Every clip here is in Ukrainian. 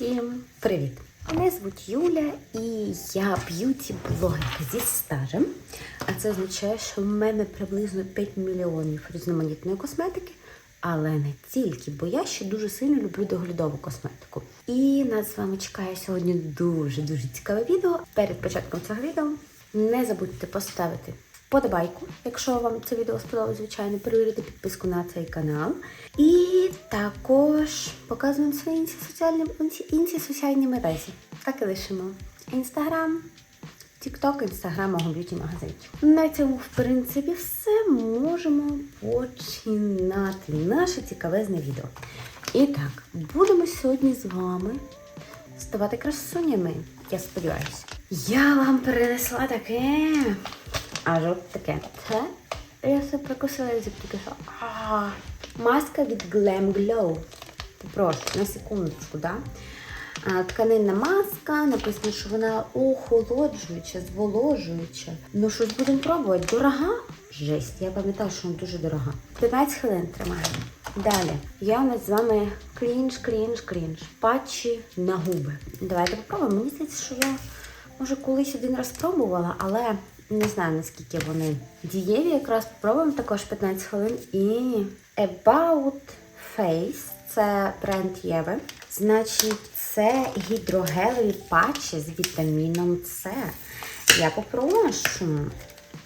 Всім привіт! Мене звуть Юля і я б'юті-блогерка зі стажем. А це означає, що в мене приблизно 5 мільйонів різноманітної косметики, але не тільки, бо я ще дуже сильно люблю доглядову косметику. І нас з вами чекає сьогодні дуже-дуже цікаве відео. Перед початком цього відео не забудьте поставити вподобайку, якщо вам це відео сподобалось, звичайно, перевірити підписку на цей канал. І також показуємо свої інші соціальні, інші, соціальні мережі. Так і лишимо. Інстаграм, Тікток, інстаграм мого б'юті магазинчик. На цьому, в принципі, все можемо починати наше цікавезне відео. І так, будемо сьогодні з вами ставати красунями. Я сподіваюся. Я вам принесла таке. Аж от таке. Це я все прикусила що. Маска від Glam Glow. Прошу, на секундочку, да? Тканинна маска, написано, що вона охолоджуюча, зволожуюча. Ну, щось будемо пробувати. Дорога? Жесть, я пам'ятаю, що вона дуже дорога. 15 хвилин тримаємо. Далі. Я у нас з вами крінж, крінж, крінж. Патчі на губи. Давайте попробуємо. Мені здається, що я може колись один раз пробувала, але не знаю наскільки вони дієві. Якраз попробуємо також 15 хвилин. І About Face це бренд Єви. Значить, це гідрогелеві патчі з вітаміном С. Я попрошу.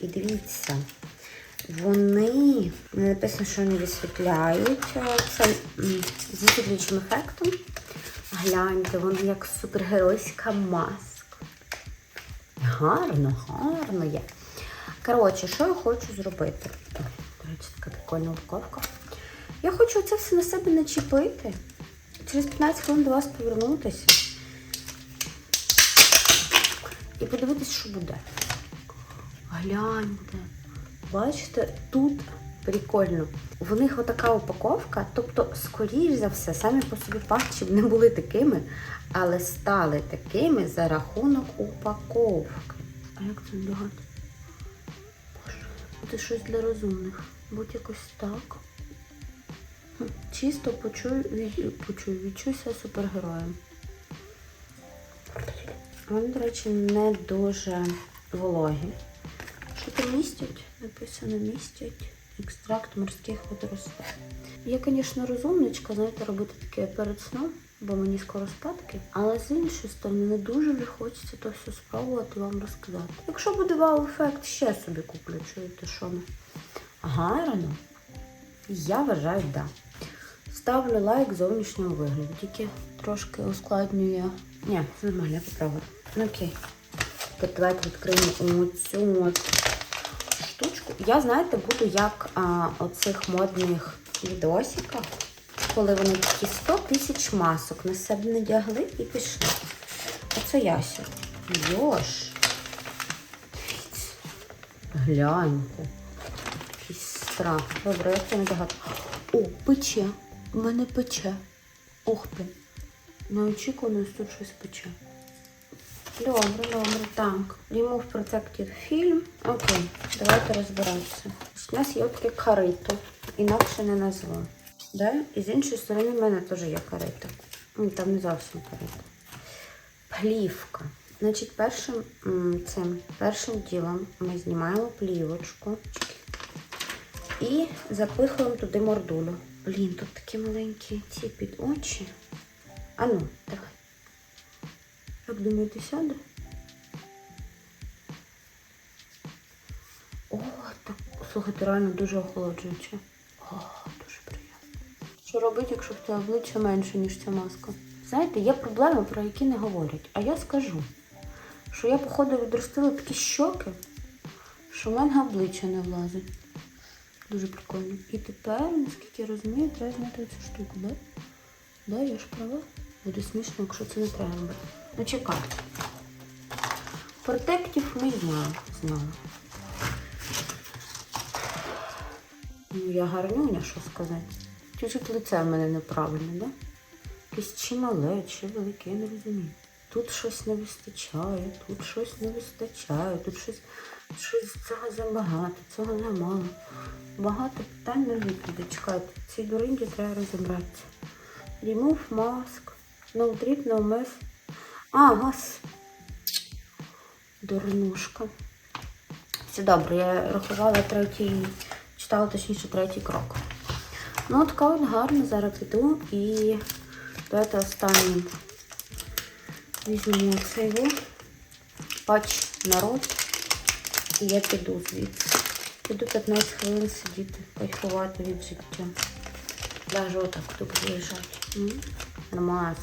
І дивіться. Вони написано, що вони висвітляють. Це м, з висвітлюючим ефектом. Гляньте, вони як супергеройська маска. Гарно, гарно є. Коротше, що я хочу зробити? До речі, така прикольна упаковка. Я хочу це все на себе начепити. Через 15 хвилин до вас повернутися. І подивитись, що буде. Гляньте. Бачите, тут прикольно. В них отака упаковка, тобто, скоріш за все, самі по собі патчі не були такими, але стали такими за рахунок упаковки. А як це? Боже, це щось для розумних. Будь якось так. Чисто почую, почую, відчуся супергероєм. Вони, до речі, не дуже вологі. Що там містять? Написано містять екстракт морських водоростей. Я, звісно, розумничка, знаєте, робити таке перед сном, бо мені скоро спадки. Але з іншої сторони, не дуже вже хочеться то все спробувати вам розказати. Якщо буде вау-ефект, ще собі куплю, чуєте, що не? Гарно. Я вважаю, так. Да. Ставлю лайк зовнішньому вигляду, тільки трошки ускладнює. Ні, нормально, я поправила. Ну окей. Тепер давайте відкриємо штучку. Я, знаєте, буду як а, оцих модних відосиках, коли вони такі 100 тисяч масок на себе надягли і пішли. Оце я сьогодні. Йош. Гляньте. Якийсь. Добре, я це надягати. О, пече. У мене пече. Ох, блін. Неочікувано тут щось пече. Добре, добре, так. Remove Protected Film. Окей, давайте розбиратися. У нас є таке карито, інакше не назву. Да? І з іншої сторони в мене теж є карито. Ну, Там не зовсім карито. Плівка. Значить, першим цим першим ділом ми знімаємо плівочку і запихуємо туди мордулю. Блін, тут такі маленькі ці під очі. А ну, давай. Як думаєте, сяде? О, так, слухайте, реально дуже охолоджуюче. О, дуже приємно. Що робити, якщо в тебе обличчя менше, ніж ця маска? Знаєте, є проблеми, про які не говорять. А я скажу, що я, походу, відростила такі щоки, що в мене обличчя не влазить. Дуже прикольно. І тепер, наскільки я розумію, треба зняти цю штуку, да? Да, я ж права. Буде смішно, якщо це не треба робити. Ну чекай. Протектів ми зняли. зняли. Ну, я гарнюня, що сказати. Тільки лице в мене неправильне, да? Якесь чи мале, чи велике, я не розумію. Тут щось не вистачає, тут щось не вистачає, тут щось, щось цього забагато, цього замало. Багато питань на відповіді. Чекайте, цій дуринді треба розібратися. Remove mask. No drip, no mess. А, газ. Дурнушка. Все добре, я рахувала третій, читала точніше третій крок. Ну, така от гарна, зараз піду і давайте останнім візьмемо цей во, патч народ і я піду звідси. Піду 15 хвилин сидіти, кайфувати від життя. Даже отак тут виїжджати. Намаз.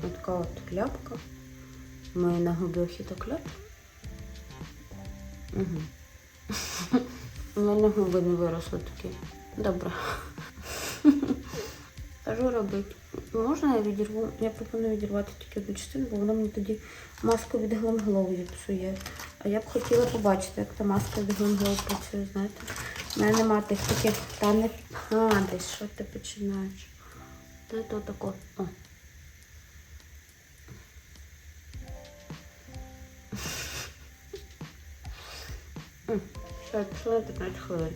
Така от кляпка. Ми на губі то кляп. Угу. У мене губи не виросли такі. Добре. А що робити? Можна я відірву? Я пропоную відірвати тільки одну частину, бо вона мені тоді маску від Глемглоу зіпсує. А я б хотіла побачити, як та маска від Глемглоу працює, знаєте. У мене нема тих таких, та не падай, що ти починаєш. Та то тако. О. Пішла на 15 хвилин.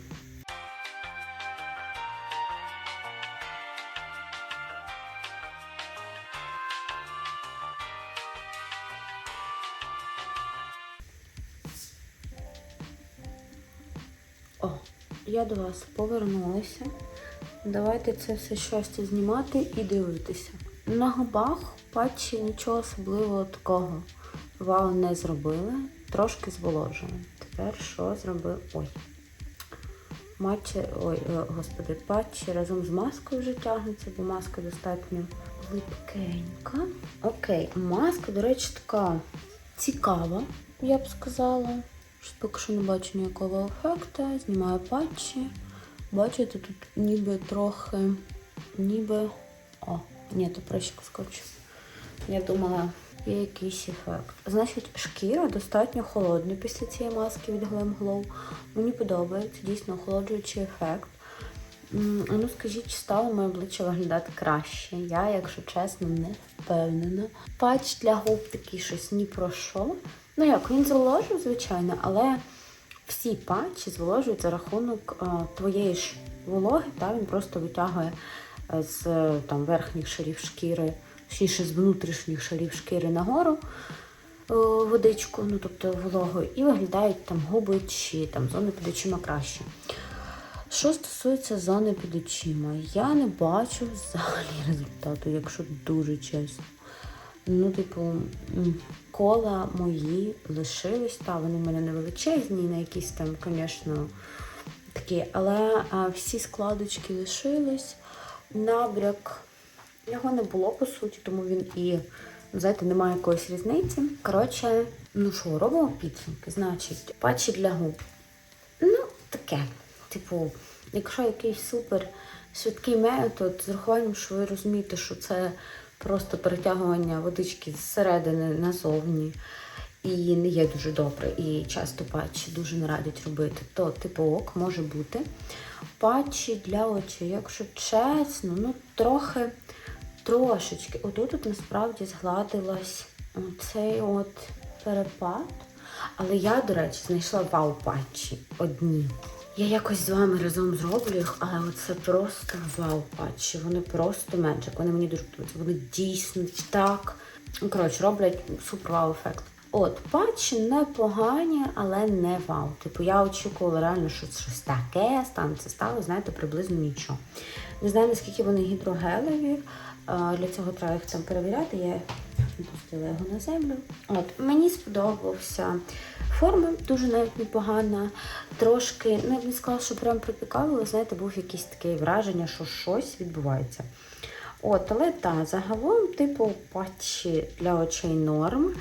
О, я до вас повернулася. Давайте це все щастя знімати і дивитися. На губах патчі нічого особливого такого вау не зробили. Трошки зволожили. Тепер що зробив? Ой. Матчі, ой, е, господи, патчі разом з маскою вже тягнеться, бо маска достатньо липкенька. Окей, маска, до речі, така цікава, я б сказала. Щось поки що не бачу ніякого ефекту. Знімаю патчі. Бачите, тут ніби трохи, ніби. О, ні, то прищик скочу. Я думала, є якийсь ефект. Значить, шкіра достатньо холодна після цієї маски від Glam Glow. Мені подобається, дійсно охолоджуючий ефект. Ну, скажіть, чи стало моє обличчя виглядати краще? Я, якщо чесно, не впевнена. Патч для губ такий щось ні про що. Ну як, він зволожив, звичайно, але всі патчі зволожують за рахунок е, твоєї ж вологи, та він просто витягує е, з е, там, верхніх шарів шкіри, точніше з внутрішніх шарів шкіри нагору е, водичку, ну тобто вологу, і виглядають там губи чи там зони під очима краще. Що стосується зони під очима, я не бачу взагалі результату, якщо дуже чесно. Ну, типу, кола мої лишились, та вони в мене не величезні, на якісь там, звісно, такі, але а, всі складочки лишились. Набряк його не було по суті, тому він і, знаєте, немає якоїсь різниці. Коротше, ну що, робимо підсумки. Значить, патчі для губ. Ну, таке. Типу, якщо якийсь супер швидкий метод, з рахуванням, що ви розумієте, що це просто перетягування водички зсередини назовні, і не є дуже добре, і часто патчі дуже не радять робити, то типу ок може бути. Патчі для очей, якщо чесно, ну трохи, трошечки. Отут тут насправді згладилась цей от перепад. Але я, до речі, знайшла вау-патчі одні. Я якось з вами разом зроблю їх, але це просто вау-патчі. Вони просто меджик. Вони мені дуже подобаються. Вони дійсно так. Ну, коротше, роблять супер вау-ефект. От, патчі непогані, але не вау. Типу, я очікувала реально, що це щось таке станеться. Стало, знаєте, приблизно нічого. Не знаю, наскільки вони гідрогелеві. Для цього треба їх там перевіряти. Я пустила його на землю. От, мені сподобався. Форма дуже навіть непогана. Трошки, ну я б не сказала, що прям припікало, знаєте, був якесь таке враження, що щось відбувається. От, але так, загалом, типу, патчі для очей норм.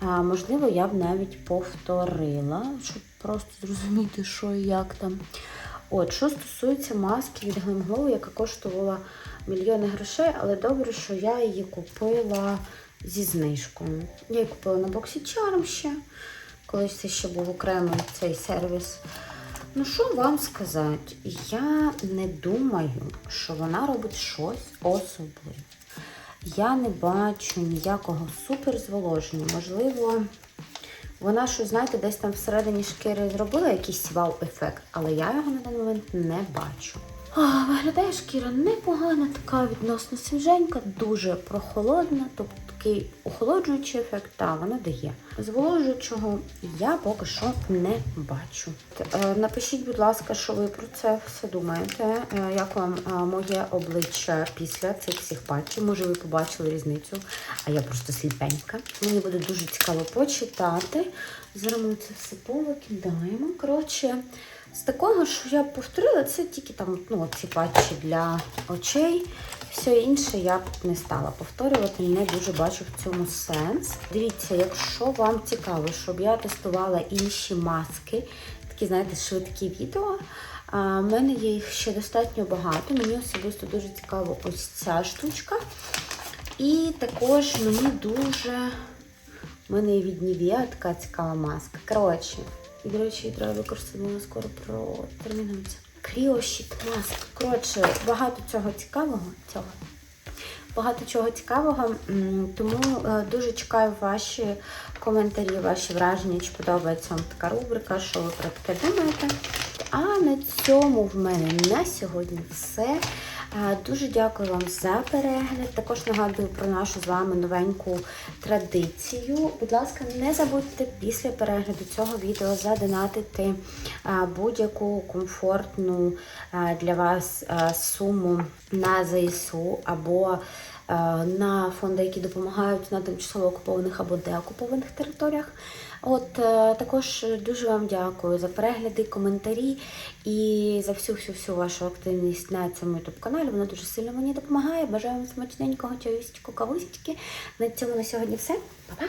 А, можливо, я б навіть повторила, щоб просто зрозуміти, що і як там. От, що стосується маски від Glam Glow, яка коштувала мільйони грошей, але добре, що я її купила зі знижкою. Я її купила на BoxyCharm ще. Колись це ще був окремий цей сервіс. Ну, що вам сказати? Я не думаю, що вона робить щось особливе. Я не бачу ніякого суперзволоження. Можливо, вона щось, знаєте, десь там всередині шкіри зробила якийсь вау-ефект, але я його на даний момент не бачу. А, виглядає шкіра непогана, така відносно свіженька, дуже прохолодна, тобто такий охолоджуючий ефект, та вона дає. Зволожуючого я поки що не бачу. Е, Напишіть, будь ласка, що ви про це все думаєте. Е, Як вам е, моє обличчя після цих всіх патчів? Може, ви побачили різницю, а я просто сліпенька. Мені буде дуже цікаво почитати. Зараз ми це все повикидаємо. Коротше, з такого, що я повторила, це тільки там ну, ці патчі для очей. Все інше я б не стала повторювати, не дуже бачу в цьому сенс. Дивіться, якщо вам цікаво, щоб я тестувала інші маски, такі, знаєте, швидкі відео. В мене є їх ще достатньо багато. Мені особисто дуже цікаво ось ця штучка. І також мені дуже. У мене є від Nivea така цікава маска. Коротше, і, до речі, треба використати, вона скоро протермінується. Кріощит маска. Коротше, багато цього цікавого. Цього. Багато чого цікавого, тому е, дуже чекаю ваші коментарі, ваші враження, чи подобається вам така рубрика, що ви про таке думаєте. А на цьому в мене на сьогодні все. Е, Дуже дякую вам за перегляд. Також нагадую про нашу з вами новеньку традицію. Будь ласка, не забудьте після перегляду цього відео задонатити е, будь-яку комфортну е, для вас суму на ЗСУ або на фонди, які допомагають на тимчасово окупованих або деокупованих територіях. От е, також дуже вам дякую за перегляди, коментарі і за всю всю всю вашу активність на цьому youtube каналі. Воно дуже сильно мені допомагає. Бажаю вам смачненького чаюсічку, кавусічки. На цьому на сьогодні все. Па-па!